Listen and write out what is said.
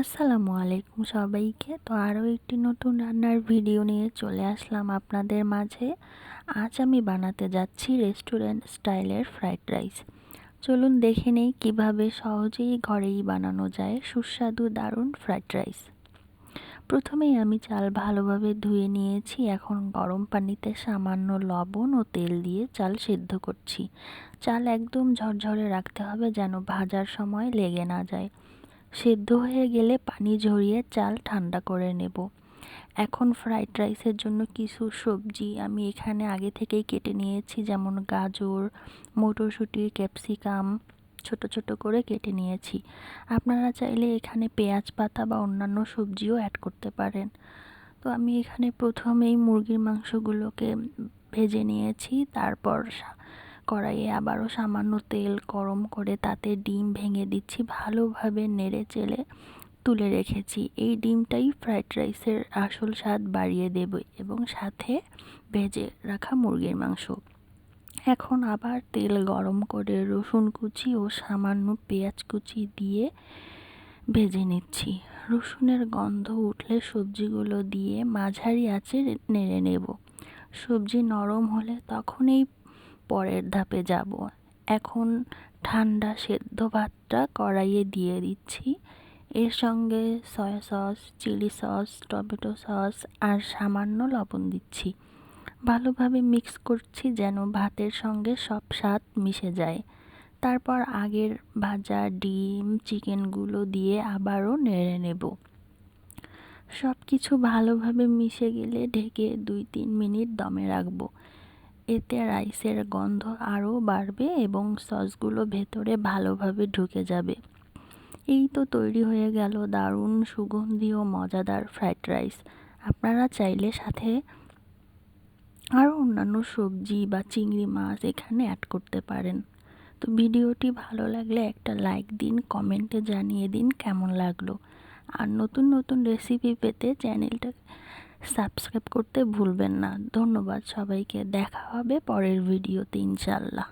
আসসালামু আলাইকুম সবাইকে। তো আরও একটি নতুন রান্নার ভিডিও নিয়ে চলে আসলাম আপনাদের মাঝে। আজ আমি বানাতে যাচ্ছি রেস্টুরেন্ট স্টাইলের ফ্রাইড রাইস। চলুন দেখে নেই কীভাবে সহজেই ঘরেই বানানো যায় সুস্বাদু দারুণ ফ্রাইড রাইস। প্রথমেই আমি চাল ভালোভাবে ধুয়ে নিয়েছি। এখন গরম পানিতে সামান্য লবণ ও তেল দিয়ে চাল সেদ্ধ করছি। চাল একদম ঝরঝরে রাখতে হবে যেন ভাজার সময় লেগে না যায়। সেদ্ধ হয়ে গেলে পানি ঝরিয়ে চাল ঠান্ডা করে নেব। এখন ফ্রাইড রাইসের জন্য কিছু সবজি আমি এখানে আগে থেকেই কেটে নিয়েছি, যেমন গাজর, মটরশুঁটি, ক্যাপসিকাম ছোট ছোট করে কেটে নিয়েছি। আপনারা চাইলে এখানে পেঁয়াজ পাতা বা অন্যান্য সবজিও অ্যাড করতে পারেন। তো আমি এখানে প্রথমেই মুরগির মাংসগুলোকে ভেজে নিয়েছি, তারপর কড়াইয়ে আবারও সামান্য তেল গরম করে তাতে ডিম ভেঙে দিচ্ছি, ভালোভাবে নেড়ে চেলে তুলে রেখেছি। এই ডিমটাই ফ্রাইড রাইসের আসল স্বাদ বাড়িয়ে দেবে এবং সাথে ভেজে রাখা মুরগির মাংস। এখন আবার তেল গরম করে রসুন কুচি ও সামান্য পেঁয়াজ কুচি দিয়ে ভেজে নিচ্ছি। রসুনের গন্ধ উঠলে সবজিগুলো দিয়ে মাঝারি আঁচে নেড়ে নেব। সবজি নরম হলে তখনই পরের ধাপে যাব। এখন ঠান্ডা সেদ্ধ ভাতটা কড়াইয়ে দিয়ে দিচ্ছি। এর সঙ্গে soya sauce, chilli sauce, tomato sauce আর সামান্য লবণ দিচ্ছি। ভালোভাবে মিক্স করছি যেন ভাতের সঙ্গে সব স্বাদ মিশে যায়। তারপর আগের ভাজা ডিম, চিকেনগুলো দিয়ে আবারও নেড়ে নেব। সব কিছু ভালোভাবে মিশে গেলে ঢেকে দুই তিন মিনিট দমে রাখব। এতে রাইসের গন্ধ আরও বাড়বে এবং সসগুলো ভেতরে ভালোভাবে ঢুকে যাবে। এই তো তৈরি হয়ে গেল দারুণ, সুগন্ধি ও মজাদার ফ্রাইড রাইস। আপনারা চাইলে সাথে আরও অন্যান্য সবজি বা চিংড়ি মাছ এখানে অ্যাড করতে পারেন। তো ভিডিওটি ভালো লাগলে একটা লাইক দিন, কমেন্টে জানিয়ে দিন কেমন লাগল। আর নতুন নতুন রেসিপি পেতে চ্যানেলটা সাবস্ক্রাইব করতে ভুলবেন না। ধন্যবাদ সবাইকে। দেখা হবে পরের ভিডিওতে ইনশাল্লাহ